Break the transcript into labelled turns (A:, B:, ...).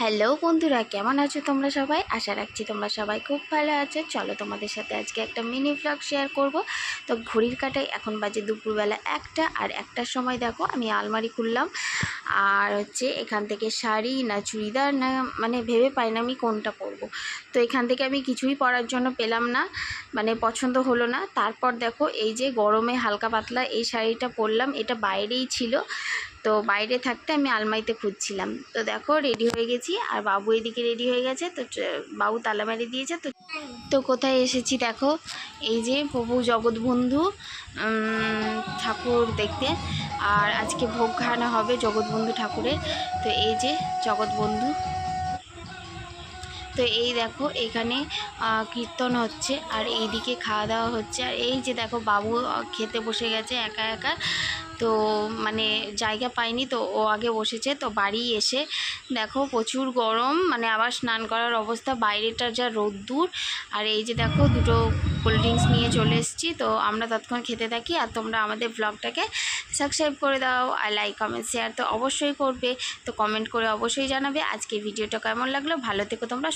A: Hello বন্ধুরা, কেমন আছো তোমরা সবাই? আশা রাখছি তোমরা সবাই খুব ভালো আছো। চলো তোমাদের সাথে আজকে একটা মিনি ব্লগ শেয়ার করব। তো ঘড়ির কাটায় এখন বাজে দুপুরবেলা একটা, আর একটার সময় দেখো, আমি আলমারি খুললাম। আর হচ্ছে এখান থেকে শাড়ি না চুড়িদার না মানে ভেবে পাই না আমি কোনটা পরবো। তো এখান থেকে আমি কিছুই পরার জন্য পেলাম না মানে পছন্দ হলো না। তারপর দেখো এই যে গরমে হালকা পাতলা এই শাড়িটা পরলাম, এটা বাইরেই ছিল। তো বাইরে থাকতে আমি আলমারিতে খুঁজছিলাম। তো দেখো রেডি হয়ে গেছি আর বাবু এদিকে রেডি হয়ে গেছে। তো বাবু তালা মেরে দিয়েছে। তো তো কোথায় এসেছি দেখো, এই যে প্রভু জগৎবন্ধু ঠাকুর দেখতে। আর আজকে ভোগ খাওয়ানো হবে জগৎবন্ধু ঠাকুরের। তো এই যে জগৎবন্ধু। তো এই দেখো, এখানে কীর্তন হচ্ছে আর এইদিকে খাওয়া দাওয়া হচ্ছে। আর এই যে দেখো, বাবু খেতে বসে গেছে একা একা। তো মানে জায়গা পাইনি তো, ও আগে বসেছে। তো বাড়ি এসে দেখো, প্রচুর গরম। মানে আবার স্নান করার অবস্থা। বাইরেটা যা রোদ্দুর। আর এই যে দেখো, দুটো কোল্ড ড্রিঙ্কস নিয়ে চলে এসেছি। তো আমরা তৎক্ষণ খেতে থাকি। আর তোমরা আমাদের ব্লগটাকে সাবস্ক্রাইব করে দাও আর লাইক কমেন্ট শেয়ার তো অবশ্যই করবে। তো কমেন্ট করে অবশ্যই জানাবে আজকে ভিডিওটা কেমন লাগল। ভালো থেকো তোমরা